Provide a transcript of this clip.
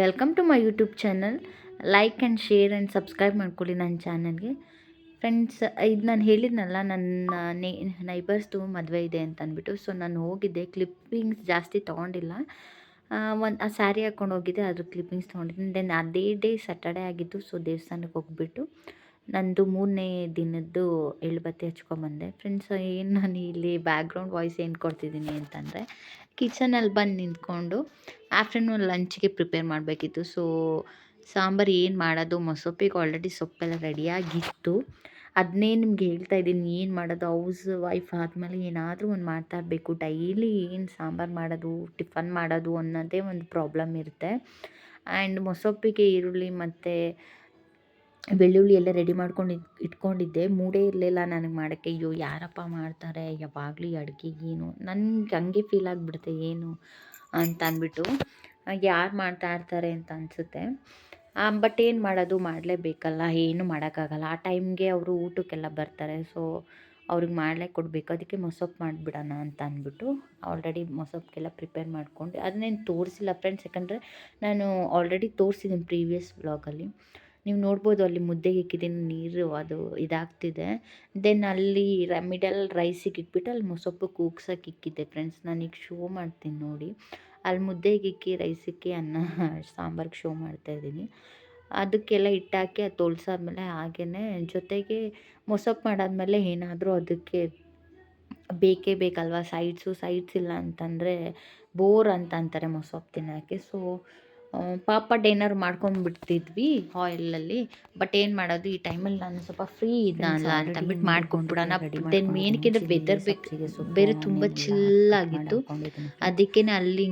Welcome to my YouTube channel like and share and subscribe ಮಾಡ್ಕೊಳ್ಳಿ ನನ್ನ ಚಾನಲ್ಗೆ friends ಇದು ನಾನು ಹೇಳಿದ್ನಲ್ಲ, ನನ್ನ ನೇ ನೈಬರ್ಸ್ದು ಮದುವೆ ಇದೆ ಅಂತ ಅಂದ್ಬಿಟ್ಟು. ಸೊ ನಾನು ಹೋಗಿದ್ದೆ. ಕ್ಲಿಪ್ಪಿಂಗ್ಸ್ ಜಾಸ್ತಿ ತೊಗೊಂಡಿಲ್ಲ. ಒಂದು, ಆ ಸ್ಯಾರಿ ಹಾಕ್ಕೊಂಡು ಹೋಗಿದ್ದೆ. ಅದ್ರ ಕ್ಲಿಪ್ಪಿಂಗ್ಸ್ ತೊಗೊಂಡಿದ್ದೆ. ದೆನ್ ಅದೇ ಡೇ ಸ್ಯಾಟರ್ಡೇ ಆಗಿತ್ತು ಸೊ ದೇವಸ್ಥಾನಕ್ಕೆ ಹೋಗ್ಬಿಟ್ಟು. ನಂದು ಮೂರನೇ ದಿನದ್ದು ಎಳ್ಬತ್ತಿ ಹಚ್ಕೊಂಬಂದೆ. ಫ್ರೆಂಡ್ಸ್ ಏನು ನಾನು ಇಲ್ಲಿ ಬ್ಯಾಕ್ಗ್ರೌಂಡ್ ವಾಯ್ಸ್ ಏನು ಕೊಡ್ತಿದ್ದೀನಿ ಅಂತಂದರೆ ಕಿಚನಲ್ಲಿ ಬಂದು ನಿಂತ್ಕೊಂಡು ಆಫ್ಟರ್ನೂನ್ ಲಂಚ್ಗೆ ಪ್ರಿಪೇರ್ ಮಾಡಬೇಕಿತ್ತು. ಸೊ ಸಾಂಬಾರು ಏನು ಮಾಡೋದು ಮೊಸೊಪ್ಪಿಗೆ ಆಲ್ರೆಡಿ ಸೊಪ್ಪೆಲ್ಲ ರೆಡಿಯಾಗಿತ್ತು ಅದನ್ನೇ ನಿಮ್ಗೆ ಹೇಳ್ತಾ ಇದ್ದೀನಿ, ಏನು ಮಾಡೋದು ಹೌಸ್ ವೈಫ್ ಆದಮೇಲೆ ಏನಾದರೂ ಒಂದು ಮಾಡ್ತಾ ಇರಬೇಕು. ಡೈಲಿ ಏನು ಸಾಂಬಾರು ಮಾಡೋದು ಟಿಫನ್ ಮಾಡೋದು ಅನ್ನೋದೇ ಒಂದು ಪ್ರಾಬ್ಲಮ್ ಇರುತ್ತೆ. ಆ್ಯಂಡ್ ಮೊಸೊಪ್ಪಿಗೆ ಈರುಳ್ಳಿ ಮತ್ತು ಬೆಳ್ಳುಳ್ಳಿ ಎಲ್ಲ ರೆಡಿ ಮಾಡ್ಕೊಂಡು ಇಟ್ ಇಟ್ಕೊಂಡಿದ್ದೆ. ಮೂಡೇ ಇರಲಿಲ್ಲ ನನಗೆ ಮಾಡೋಕ್ಕೆ. ಅಯ್ಯೋ, ಯಾರಪ್ಪ ಮಾಡ್ತಾರೆ? ಯಾವಾಗಲೂ ಈ ಅಡ್ಗೆಗೆ ಏನು? ನನ್ಗೆ ಹಂಗೆ ಫೀಲ್ ಆಗಿಬಿಡುತ್ತೆ. ಏನು ಅಂತ ಅಂದ್ಬಿಟ್ಟು ಯಾರು ಮಾಡ್ತಾ ಇರ್ತಾರೆ ಅಂತ ಅನಿಸುತ್ತೆ. ಬಟ್ ಏನು ಮಾಡೋದು? ಮಾಡಲೇಬೇಕಲ್ಲ. ಏನು ಮಾಡೋಕ್ಕಾಗಲ್ಲ. ಆ ಟೈಮ್ಗೆ ಅವರು ಊಟಕ್ಕೆಲ್ಲ ಬರ್ತಾರೆ. ಸೊ ಅವ್ರಿಗೆ ಮಾಡಲೇ ಕೊಡಬೇಕು. ಅದಕ್ಕೆ ಮೊಸಪ್ಪು ಮಾಡಿಬಿಡೋಣ ಅಂತ ಅಂದ್ಬಿಟ್ಟು ಆಲ್ರೆಡಿ ಮೊಸಪ್ಪಿಗೆಲ್ಲ ಪ್ರಿಪೇರ್ ಮಾಡಿಕೊಂಡು. ಅದನ್ನೇನು ತೋರಿಸಿಲ್ಲ ಫ್ರೆಂಡ್ಸ್ ಯಾಕಂದರೆ, ನಾನು ಆಲ್ರೆಡಿ ತೋರಿಸಿದ್ದೀನಿ ಪ್ರೀವಿಯಸ್ ವ್ಲಾಗಲ್ಲಿ ನೀವು ನೋಡ್ಬೋದು ಅಲ್ಲಿ ಮುದ್ದೆಗೆ ಇಕ್ಕಿದ್ದೀನಿ, ನೀರು ಅದು ಇದಾಗ್ತಿದೆ. ದೆನ್ ಅಲ್ಲಿ ರ ಮಿಡಲ್ ರೈಸಿಗೆ ಇಕ್ಬಿಟ್ಟು ಅಲ್ಲಿ ಮೊಸಪ್ಪು ಕೂಗ್ಸಕ್ಕೆ ಇಕ್ಕಿದ್ದೆ ಫ್ರೆಂಡ್ಸ್ ನಾನೀಗ ಶೋ ಮಾಡ್ತೀನಿ ನೋಡಿ. ಅಲ್ಲಿ ಮುದ್ದೆಗೆ ಇಕ್ಕಿ ರೈಸಿಕ್ಕಿ ಅನ್ನ, ಸಾಂಬಾರ್ಗೆ ಶೋ ಮಾಡ್ತಾಯಿದ್ದೀನಿ ಅದಕ್ಕೆಲ್ಲ ಹಿಟ್ಟಾಕಿ ಅದು ತೊಳ್ಸಾದ್ಮೇಲೆ ಹಾಗೇ ಜೊತೆಗೆ ಮೊಸಪ್ಪು ಮಾಡಾದ್ಮೇಲೆ ಏನಾದರೂ ಅದಕ್ಕೆ ಬೇಕೇ ಬೇಕಲ್ವ ಸೈಡ್ಸು ಸೈಡ್ಸ್ ಇಲ್ಲ ಅಂತಂದರೆ ಬೋರ್ ಅಂತ ಅಂತಾರೆ ಮೊಸಪ್ಪು ತಿನ್ನೋಕ್ಕೆ. ಸೊ ಪಾಪಡ್ ಡಿನ್ನರ್ ಮಾಡ್ಕೊಂಡ್ಬಿಡ್ತಿದ್ವಿ ಆಯಿಲಲ್ಲಿ ಬಟ್ ಏನು ಮಾಡೋದು ಈ ಟೈಮಲ್ಲಿ ನಾನು ಸ್ವಲ್ಪ ಫ್ರೀ ಇದ್ದಲ್ಲ ಅಂತ ಬಿಟ್ಟು ಮಾಡ್ಕೊಂಡ್ಬಿಡೋಣ. ದೆನ್ ಏನಕ್ಕೆ ವೆದರ್ ಬೇಕು ಬೇರೆ ತುಂಬ ಚಿಲ್ಲಾಗಿತ್ತು ಅದಕ್ಕೆ ಅಲ್ಲಿ